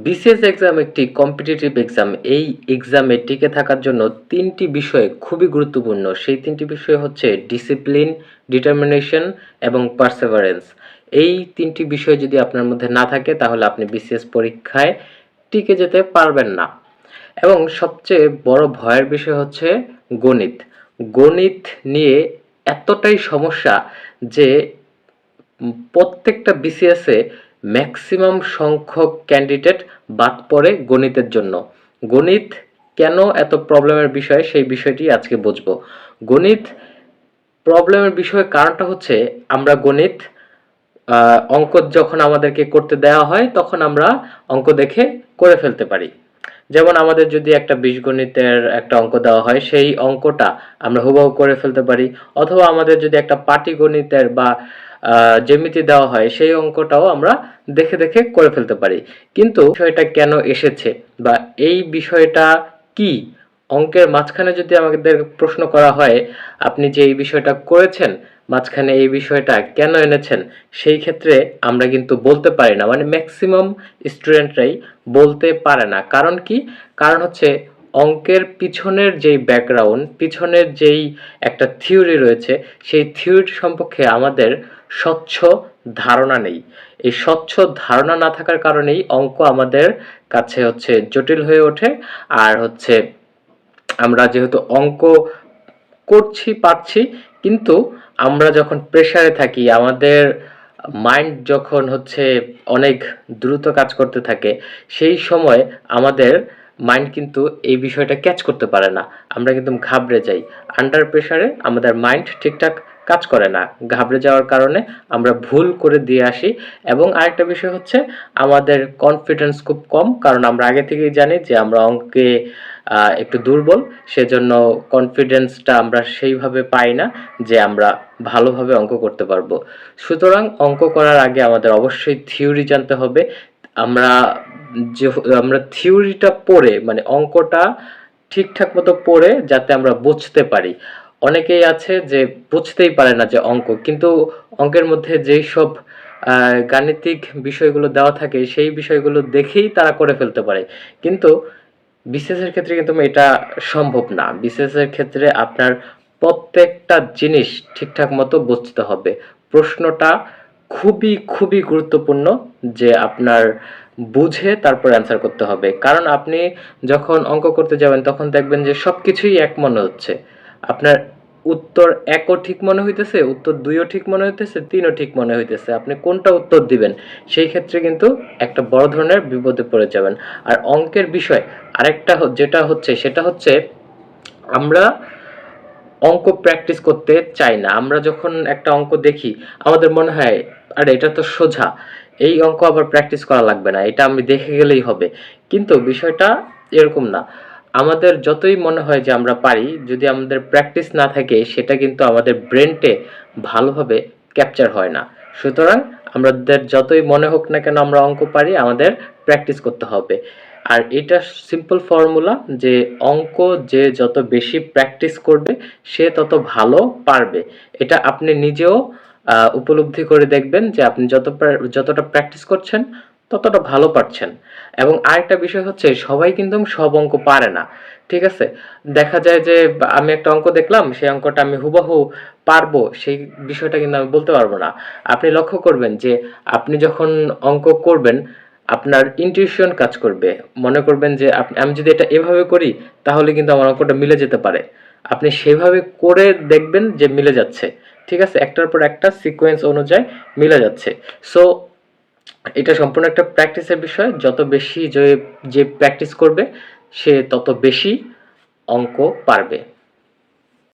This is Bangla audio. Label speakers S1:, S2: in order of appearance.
S1: বিসিএস এক্সাম একটি কম্পিটিটিভ এক্সাম এই এক্সামে টিকে থাকার জন্য তিনটি বিষয় খুবই গুরুত্বপূর্ণ। সেই তিনটি বিষয় হচ্ছে ডিসিপ্লিন ডিটারমিনেশন এবং পারসেভারেন্স এই তিনটি বিষয় যদি আপনার মধ্যে না থাকে, তাহলে আপনি বিসিএস পরীক্ষায় টিকে যেতে পারবেন না। এবং সবচেয়ে বড় ভয়ের বিষয় হচ্ছে গণিত। গণিত নিয়ে এতটাই সমস্যা যে প্রত্যেকটা বিসিএসে ম্যাক্সিমাম সংখ্যক ক্যান্ডিডেট বাদ পড়ে গণিতের জন্য। গণিত কেন এত প্রবলেমের বিষয়, সেই বিষয়টি আজকে বুঝব। গণিত প্রবলেমের বিষয় কারণটা হচ্ছে, আমরা গণিত অঙ্ক যখন আমাদেরকে করতে দেওয়া হয়, তখন আমরা অঙ্ক দেখে করে ফেলতে পারি। যেমন আমাদের যদি একটা বীজগণিতের একটা অঙ্ক দেওয়া হয়, সেই অঙ্কটা আমরা হুবহু করে ফেলতে পারি। অথবা আমাদের যদি একটা পাটিগণিতের বা জ্যামিতি দেওয়া হয়, সেই অঙ্কটাও আমরা দেখে দেখে করে ফেলতে পারি। কিন্তু বিষয়টা কেন এসেছে বা এই বিষয়টা কি? অঙ্কের মাঝখানে যদি আমাদের প্রশ্ন করা হয়, আপনি যে এই বিষয়টা করেছেন, মাঝখানে এই বিষয়টা কেন এনেছেন, সেই ক্ষেত্রে আমরা কিন্তু বলতে পারি না। মানে ম্যাক্সিমাম স্টুডেন্টরাই বলতে পারে না। কারণ কি? কারণ হচ্ছে অঙ্কের পিছনের যেই ব্যাকগ্রাউন্ড পিছনের যেই একটা থিওরি রয়েছে, সেই থিওরি সম্পর্কে আমাদের স্বচ্ছ ধারণা নেই। এই স্বচ্ছ ধারণা না থাকার কারণেই অঙ্ক আমাদের কাছে হচ্ছে জটিল হয়ে ওঠে। আর হচ্ছে আমরা যেহেতু অঙ্ক করছি, পারছি, কিন্তু আমরা যখন প্রেসারে থাকি, আমাদের মাইন্ড যখন হচ্ছে অনেক দ্রুত কাজ করতে থাকে, সেই সময় আমাদের মাইন্ড কিন্তু এই বিষয়টা ক্যাচ করতে পারে না। আমরা কিন্তু ঘাবড়ে যাই। আন্ডার প্রেসারে আমাদের মাইন্ড ঠিকঠাক কাজ করে না। ঘাবড়ে যাওয়ার কারণে আমরা ভুল করে দিয়ে আসি। এবং আরেকটা বিষয় হচ্ছে, আমাদের কনফিডেন্স খুব কম। কারণ আমরা আগে থেকেই জানি যে আমরা অঙ্কে একটু দুর্বল। সেজন্য কনফিডেন্সটা আমরা সেইভাবে পাই না যে আমরা ভালোভাবে অঙ্ক করতে পারব। সুতরাং অঙ্ক করার আগে আমাদের অবশ্যই থিওরি জানতে হবে আমরা যে আমরা থিওরিটা পড়ে মানে অঙ্কটা ঠিকঠাক মতো পড়ে যাতে আমরা বুঝতে পারি। অনেকেই আছে যে বুঝতেই পারে না যে অঙ্ক, কিন্তু অঙ্কের মধ্যে যেই সব গাণিতিক বিষয়গুলো দেওয়া থাকে, সেই বিষয়গুলো দেখেই তারা করে ফেলতে পারে। কিন্তু এর ক্ষেত্রে কিন্তু এটা সম্ভব না। এর ক্ষেত্রে আপনার প্রত্যেকটা জিনিস ঠিকঠাক মতো বুঝতে হবে। প্রশ্নটা খুবই খুবই গুরুত্বপূর্ণ যে আপনার বুঝে তারপর অ্যান্সার করতে হবে। কারণ আপনি যখন অঙ্ক করতে যাবেন, তখন দেখবেন যে সব কিছুই এক মনে হচ্ছে। আপনার উত্তর একও ঠিক মনে হইতেছে, উত্তর দুইও ঠিক মনে হইতেছে, তিনও ঠিক মনে হইতেছে। আপনি কোনটা উত্তর দিবেন, সেই ক্ষেত্রে কিন্তু একটা বড় ধরনের বিপদে পড়ে যাবেন। আর অঙ্কের বিষয়, আরেকটা যেটা হচ্ছে, সেটা হচ্ছে আমরা অঙ্ক প্র্যাকটিস করতে চাই না। আমরা যখন একটা অঙ্ক দেখি, আমাদের মনে হয় আরে এটা তো সোজা। এই অঙ্ক আবার প্র্যাকটিস করা লাগবে না, এটা আমি দেখে গেলেই হবে। কিন্তু বিষয়টা এরকম না। আমাদের যতই মনে হয় যে আমরা পারি, যদি আমাদের প্র্যাকটিস না থাকে, সেটা কিন্তু আমাদের ব্রেনটে ভালোভাবে ক্যাপচার হয় না। সুতরাং আমাদের যতই মনে হোক না কেন আমরা অঙ্ক পারি, আমাদের প্র্যাকটিস করতে হবে। আর এটা সিম্পল ফর্মুলা যে অঙ্ক যে যত বেশি প্র্যাকটিস করবে, সে তত ভালো পারবে। এটা আপনি নিজেও উপলব্ধি করে দেখবেন যে আপনি যত যতটা প্র্যাকটিস করছেন, ততটা ভালো পারছেন। এবং আরেকটা বিষয় হচ্ছে, সবাই কিন্তু সব অঙ্ক পারে না। ঠিক আছে? দেখা যায় যে আমি একটা অঙ্ক দেখলাম, সেই অঙ্কটা আমি হুবাহু পারব, সেই বিষয়টা কিন্তু আমি বলতে পারব না। আপনি লক্ষ্য করবেন যে আপনি যখন অঙ্ক করবেন, আপনার ইনটিউশন কাজ করবে। মনে করবেন যে আমি যদি এটা এভাবে করি, তাহলে কিন্তু আমার অঙ্কটা মিলে যেতে পারে। আপনি সেভাবে করে দেখবেন যে মিলে যাচ্ছে। ঠিক আছে? একটার পর একটা সিকোয়েন্স অনুযায়ী মিলে যাচ্ছে। সো এটা সম্পূর্ণ একটা প্র্যাকটিসের বিষয়। যত বেশি যে যে প্র্যাকটিস করবে, সে তত বেশি অঙ্ক পারবে।